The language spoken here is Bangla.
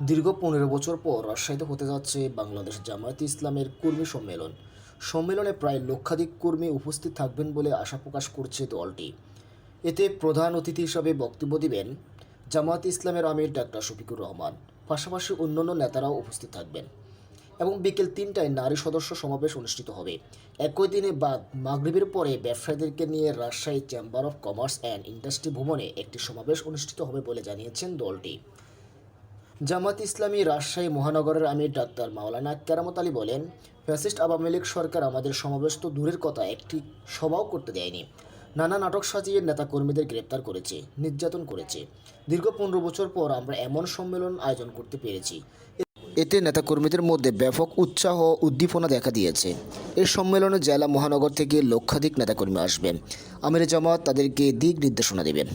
দীর্ঘ পনেরো বছর পর রাজশাহীতে হতে যাচ্ছে বাংলাদেশ জামায়াতে ইসলামের কর্মী সম্মেলন। সম্মেলনে প্রায় লক্ষাধিক কর্মী উপস্থিত থাকবেন বলে আশা প্রকাশ করছে দলটি। এতে প্রধান অতিথি হিসাবে বক্তব্য দিবেন জামায়াত ইসলামের আমির ডাক্তার শফিকুর রহমান। পাশাপাশি অন্যান্য নেতারাও উপস্থিত থাকবেন এবং বিকেল তিনটায় নারী সদস্য সমাবেশ অনুষ্ঠিত হবে। একই দিনে বাদ মাগরিবের পরে ব্যবসায়ীদেরকে নিয়ে Rajshahi chamber of commerce and industry ভবনে একটি সমাবেশ অনুষ্ঠিত হবে বলে জানিয়েছেন দলটি। জামাত ইসলামী রাজশাহী মহানগরের আমির ডাক্তার মাওলানা কেরামত আলী বলেন, ফ্যাসিস্ট আওয়ামী লীগ সরকার আমাদের সমাবেশ তো দূরের কথা, একটি সভাও করতে দেয়নি। নানা নাটক সাজিয়ে নেতাকর্মীদের গ্রেপ্তার করেছে, নির্যাতন করেছে। দীর্ঘ পনেরো বছর পর আমরা এমন সম্মেলন আয়োজন করতে পেরেছি। এতে নেতাকর্মীদের মধ্যে ব্যাপক উৎসাহ উদ্দীপনা দেখা দিয়েছে। এই সম্মেলনে জেলা মহানগর থেকে লক্ষাধিক নেতাকর্মী আসবেন। আমির জামাত তাদেরকে দিক নির্দেশনা দেবেন।